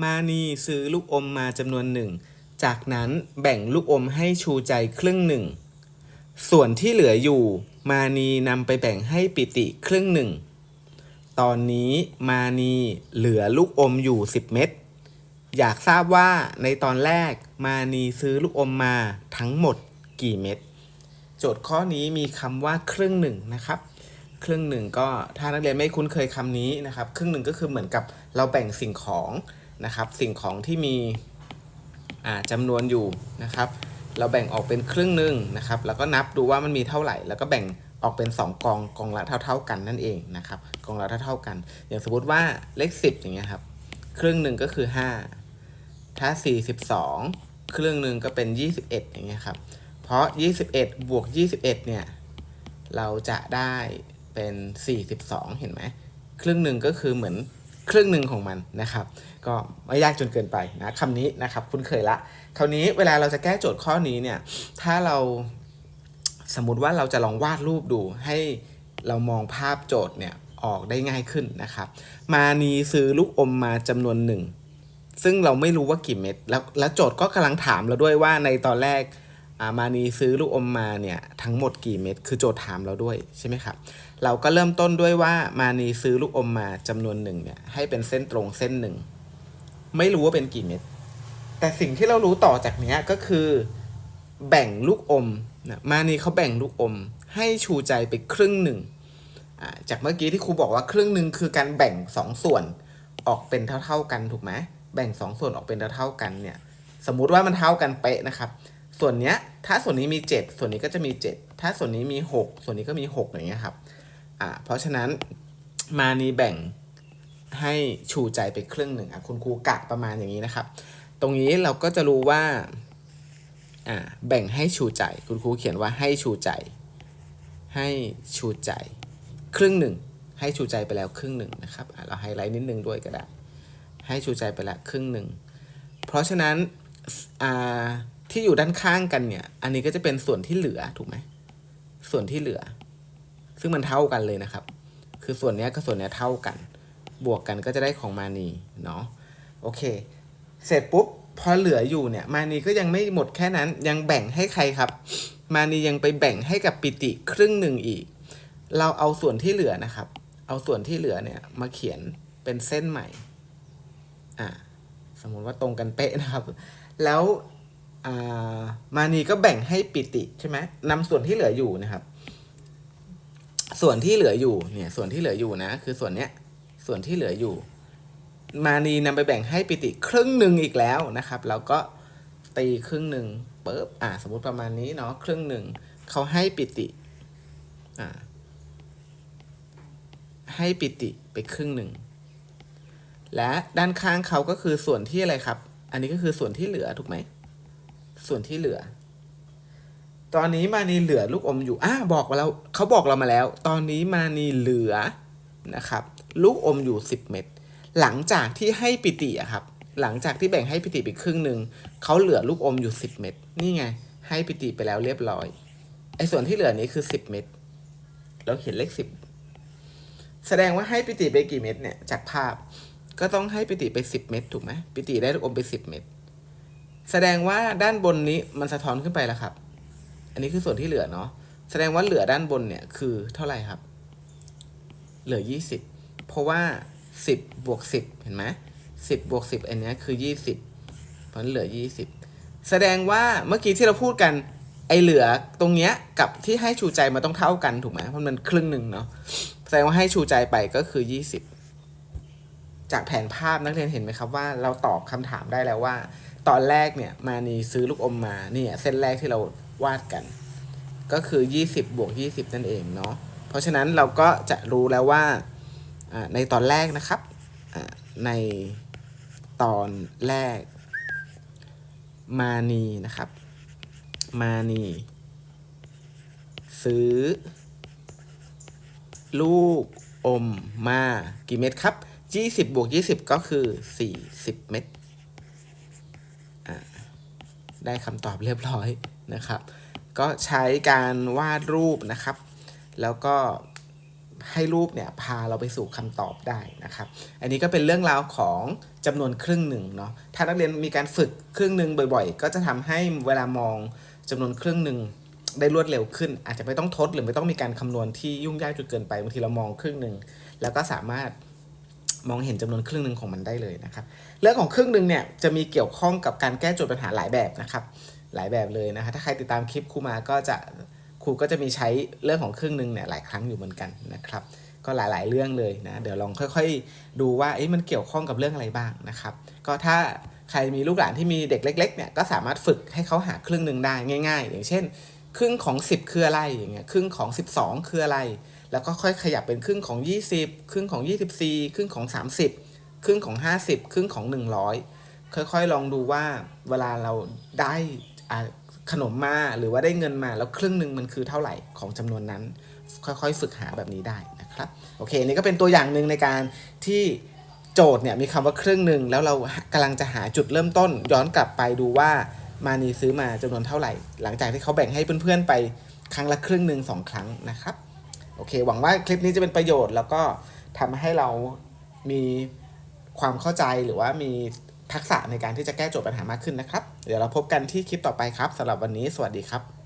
มานีซื้อลูกอมมาจำนวนหนึ่ง จากนั้นแบ่งลูกอมให้ชูใจครึ่งหนึ่ง ส่วนที่เหลืออยู่ มานีนำไปแบ่งให้ปิติครึ่งหนึ่ง ตอนนี้มานีเหลือลูกอมอยู่ 10 เม็ด อยากทราบว่าในตอนแรกมานีซื้อลูกอมมาทั้งหมดกี่เม็ด โจทย์ข้อนี้มีคำว่าครึ่งหนึ่งนะครับครึ่งหนึ่งก็ถ้านักเรียนไม่คุ้นเคยคำนี้นะครับ ครึ่งหนึ่งก็คือเหมือนกับเราแบ่งสิ่งของ นะครับ สิ่งของที่มีอ่าจำนวนอยู่นะครับ เราแบ่งออกเป็นครึ่งหนึ่งนะครับ แล้วก็นับดูว่ามันมีเท่าไหร่ แล้วก็แบ่งออกเป็น 2 กองกองละเท่า ๆ กันนั่นเองนะครับกองละเท่าๆกัน อย่างสมมติว่าเลข 10 อย่างเงี้ยครับครึ่งหนึ่งก็คือ 5 ถ้า 42 ครึ่งหนึ่งก็เป็น 21 อย่างเงี้ยครับ เพราะ 21 บวก 21 เนี่ย เราจะได้เป็น 42 เห็นไหม ครึ่งหนึ่งก็คือเหมือน ครึ่งหนึ่งของมันนะครับ ก็ไม่ยากจนเกินไปนะคำนี้นะครับคุ้นเคยละ คราวนี้เวลาเราจะแก้โจทย์ข้อนี้เนี่ยถ้าเราสมมุติว่าเราจะลองวาดรูปดูให้เรามองภาพโจทย์เนี่ยออกได้ง่ายขึ้นนะครับ มานีซื้อลูกอมมาจำนวนหนึ่งซึ่งเราไม่รู้ว่ากี่เม็ดแล้วแล้วโจทย์ก็กำลังถามเราด้วยว่าในตอนแรก มานีซื้อลูกอมมาเนี่ยทั้งหมดกี่เม็ดคือโจทย์ถามเราด้วยใช่ไหมครับเราก็เริ่มต้นด้วยว่ามานีซื้อลูกอมมาจำนวนหนึ่งเนี่ยให้เป็นเส้นตรงเส้นหนึ่งไม่รู้ว่าเป็นกี่เม็ดแต่สิ่งที่เรารู้ต่อจากเนี้ยก็คือ แบ่งลูกอมนะมานีเขาแบ่งลูกอม ให้ชูใจไปครึ่งหนึ่งจากเมื่อกี้ที่ครูบอกว่าครึ่งหนึ่งคือการแบ่งสองส่วนออกเป็นเท่า ๆกันถูกไหมแบ่งสองส่วนออกเป็นเท่าๆกันเนี่ยสมมุติว่ามันเท่ากันเป๊ะนะครับ ส่วนเนี้ยถ้าส่วนนี้มี 7 ส่วนนี้ก็จะมี 7 ถ้าส่วนนี้มี 6 ส่วนนี้ก็มี6อย่างเงี้ยครับอ่าเพราะฉะนั้นมานีแบ่งให้ชูใจไปครึ่งหนึ่งอะคุณครูกะประมาณอย่างนี้นะครับ ตรงนี้เราก็จะรู้ว่าอ่าแบ่งให้ชูใจ คุณครูเขียนว่าให้ชูใจ ให้ชูใจ ครึ่งหนึ่งให้ชูใจไปแล้วครึ่งหนึ่งนะครับอะเราไฮไลท์นิดนึงด้วยก็ได้ ให้ชูใจไปแล้วครึ่งหนึ่งเพราะฉะนั้นอ่า ที่อยู่ด้านข้างกันเนี่ย อันนี้ก็จะเป็นส่วนที่เหลือถูกไหม ส่วนที่เหลือ ซึ่งมันเท่ากันเลยนะครับ คือส่วนนี้กับส่วนนี้เท่ากัน บวกกันก็จะได้ของมานีเนาะ โอเค เสร็จปุ๊บพอเหลืออยู่เนี่ย มานีก็ยังไม่หมดแค่นั้น ยังแบ่งให้ใครครับ มานียังไปแบ่งให้กับปิติครึ่งหนึ่งอีก เราเอาส่วนที่เหลือนะครับ เอาส่วนที่เหลือเนี่ยมาเขียนเป็นเส้นใหม่ อ่า สมมติว่าตรงกันเป๊ะนะครับ แล้ว มานีก็แบ่งให้ปิติใช่ไหมนำส่วนที่เหลืออยู่นะครับ ส่วนที่เหลืออยู่เนี่ย ส่วนที่เหลืออยู่นะ คือส่วนเนี้ย ส่วนที่เหลืออยู่ มานีนำไปแบ่งให้ปิติครึ่งหนึ่งอีกแล้วนะครับ แล้วก็ตีครึ่งหนึ่งปุ๊บอ่า สมมุติประมาณนี้เนาะครึ่งหนึ่งเขาให้ปิติ อ่า ให้ปิติไปครึ่งหนึ่งและด้านข้างเขาก็คือส่วนที่อะไรครับ อันนี้ก็คือส่วนที่เหลือถูกไหม ส่วนที่เหลือ ตอนนี้มานีเหลือลูกอมอยู่อ่าบอกมาเขาบอกเรามาแล้ว ตอนนี้มานีเหลือนะครับ ลูกอมอยู่ 10 เม็ดหลังจากที่ให้ปิติอะครับ หลังจากที่แบ่งให้ปิติไปครึ่งหนึ่งเขาเหลือลูกอมอยู่ 10 เม็ดนี่ไง ให้ปิติไปแล้วเรียบร้อยไอ้ส่วนที่เหลือนี้คือ 10 เม็ดเราเขียนเลข 10 แสดงว่าให้ปิติไปกี่เม็ดเนี่ยจากภาพก็ต้องให้ปิติไป 10 เม็ดถูกไหมปิติได้ลูกอมไป 10 เม็ด แสดงว่าด้านบนนี้มันสะท้อนขึ้นไปแล้วครับ อันนี้คือส่วนที่เหลือเนาะ แสดงว่าเหลือด้านบนเนี่ยคือเท่าไหร่ครับ เหลือ 20 เพราะว่า 10 บวก 10 เห็นไหม10 บวก 10 อันนี้คือ 20 เพราะฉะนั้นเหลือ 20 แสดงว่าเมื่อกี้ที่เราพูดกันไอเหลือตรงเนี้ยกับที่ให้ชูใจมันต้องเท่ากันถูกไหมเพราะมันครึ่งหนึ่งเนาะ แสดงว่าให้ชูใจไปก็คือ 20 จากแผนภาพนักเรียนเห็นไหมครับว่าเราตอบคำถามได้แล้วว่า ตอนแรกเนี่ยมานีซื้อลูกอมมาเนี่ยเส้นแรกที่เราวาดกัน ก็คือ 20บวก20 นั่นเองเนาะเพราะฉะนั้นเราก็จะรู้แล้วว่าในตอนแรกนะครับในตอนแรก มานีนะครับ มานีซื้อ ลูกอมมากี่เม็ดครับ 20บวก20 ก็คือ 40 เม็ด ได้คำตอบเรียบร้อยนะครับ ก็ใช้การวาดรูปนะครับ แล้วก็ให้รูปเนี่ยพาเราไปสู่คำตอบได้นะครับ อันนี้ก็เป็นเรื่องราวของจำนวนครึ่งหนึ่งเนาะ ถ้านักเรียนมีการฝึกครึ่งหนึ่งบ่อยๆ ก็จะทำให้เวลามองจำนวนครึ่งหนึ่งได้รวดเร็วขึ้น อาจจะไม่ต้องทดหรือไม่ต้องมีการคำนวณที่ยุ่งยากจนเกินไปบางทีเรามองครึ่งหนึ่งแล้วก็สามารถ มองเห็นจำนวนครึ่งหนึ่งของมันได้เลยนะครับ เรื่องของครึ่งหนึ่งเนี่ยจะมีเกี่ยวข้องกับการแก้โจทย์ปัญหาหลายแบบนะครับ หลายแบบเลยนะคะถ้าใครติดตามคลิปครูมาก็จะครูก็จะมีใช้เรื่องของครึ่งหนึ่งเนี่ยหลายครั้งอยู่เหมือนกันนะครับ ก็หลายๆเรื่องเลยนะ เดี๋ยวลองค่อยๆ ดูว่าเอ๊ะมันเกี่ยวข้องกับเรื่องอะไรบ้างนะครับ ก็ถ้าใครมีลูกหลานที่มีเด็กเล็กๆเนี่ยก็สามารถฝึกให้เขาหาครึ่งหนึ่งได้ง่าย ๆ อย่างเช่น ครึ่งของ 10 คืออะไรอย่างเงี้ยครึ่งของ 12 คืออะไร แล้วก็ค่อยขยับเป็นครึ่งของ 20 ครึ่งของ 24 ครึ่งของ 30 ครึ่งของ 50 ครึ่งของ 100 ค่อยๆ ลองดูว่าเวลาเราได้อาขนมมาหรือว่าได้เงินมาแล้วครึ่งหนึ่งมันคือเท่าไหร่ของจำนวนนั้น ค่อยๆ ฝึกหาแบบนี้ได้นะครับโอเคนี่ก็เป็นตัวอย่างหนึ่งในการที่โจทย์เนี่ยมีคำว่าครึ่งหนึ่งแล้วเรากำลังจะหาจุดเริ่มต้น ย้อนกลับไปดูว่ามานีซื้อมาจำนวนเท่าไหร่ หลังจากที่เขาแบ่งให้เพื่อนๆไปครั้งละครึ่งหนึ่งสองครั้งนะครับ โอเค หวังว่าคลิปนี้จะเป็นประโยชน์ แล้วก็ทำให้เรามีความเข้าใจหรือว่ามีทักษะในการที่จะแก้โจทย์ปัญหามากขึ้นนะครับ เดี๋ยวเราพบกันที่คลิปต่อไปครับสำหรับวันนี้สวัสดีครับ